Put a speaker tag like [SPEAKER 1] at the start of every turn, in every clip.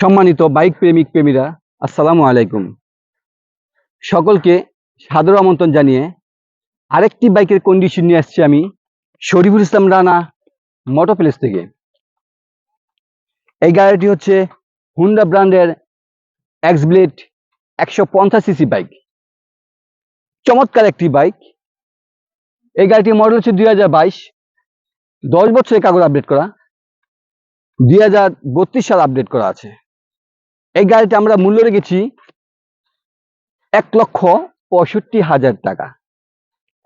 [SPEAKER 1] সম্মানিত বাইক প্রেমিক প্রেমীরা, আসসালামু আলাইকুম। সকলকে সাদর আমন্ত্রণ জানিয়ে আরেকটি বাইকের কন্ডিশন নিয়ে আসছি আমি, শরীফুল ইসলাম রানা মোটো প্লেস থেকে। এই গাড়িটি হচ্ছে হুন্ডা ব্র্যান্ডের এক্স ব্লেড একশো পঞ্চাশ সিসি বাইক চমৎকার একটি বাইক এই গাড়িটির মডেল হচ্ছে দুই হাজার বাইশ। দশ বছরের কাগজ আপডেট করা। দুই হাজার বত্রিশ সাল আপডেট করা আছে। এই গাড়িটা আমরা মূল্য রেখেছি এক লক্ষ পঁয়ষট্টি হাজার টাকা।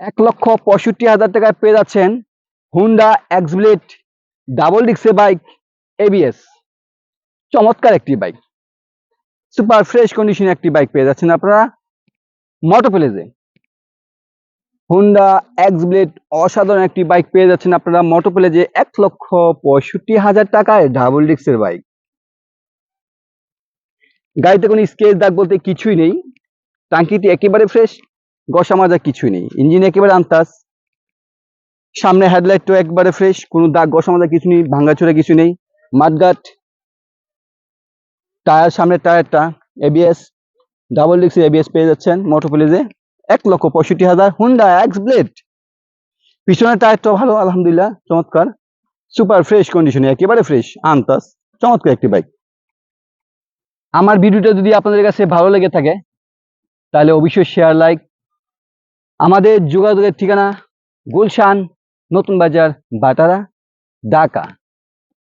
[SPEAKER 1] এক লক্ষ পঁয়ষট্টি হাজার টাকায় পেয়ে যাচ্ছেন হুন্ডা এক্সব্লেড ডাবল ডিক্সের বাইক এবিএস চমৎকার একটি বাইক সুপার ফ্রেশ কন্ডিশনে একটি বাইক পেয়ে যাচ্ছেন আপনারা। মোটো প্লেজে হুন্ডা এক্সব্লেড অসাধারণ একটি বাইক পেয়ে যাচ্ছেন আপনারা। মোটো প্লেজে এক লক্ষ পঁয়ষট্টি হাজার টাকায় ডাবল ডিক্সের বাইক গাড়িতে কোনো স্কেচ দাগ বলতে কিছুই নেই। টাঙ্কিটি একেবারে ফ্রেশ গসা মাজা কিছুই নেই। ইঞ্জিন একেবারে আন্তাস সামনে হেডলাইটটাও একবারে ফ্রেশ কোনো দাগ গসা মাজা কিছু নেই ভাঙ্গাচোরা কিছু নেই। মাঠগাট টায়ার সামনের টায়ারটা এবিএস ডাবল ডিক্স এবিএস পেয়ে যাচ্ছেন মোটো প্লেজে এক লক্ষ পঁয়ষট্টি হাজার হুন্ডা এক্স ব্লেড পিছনের টায়ারটাও ভালো, আলহামদুলিল্লাহ, চমৎকার। সুপার ফ্রেশ কন্ডিশনে একেবারে ফ্রেশ আন্তাস চমৎকার একটি বাইক আমার ভিডিওটা যদি আপনাদের কাছে ভালো লেগে থাকে, তাহলে অবশ্যই শেয়ার লাইক আমাদের যোগাযোগের ঠিকানা গুলশান, নতুন বাজার, বাটারা, ঢাকা।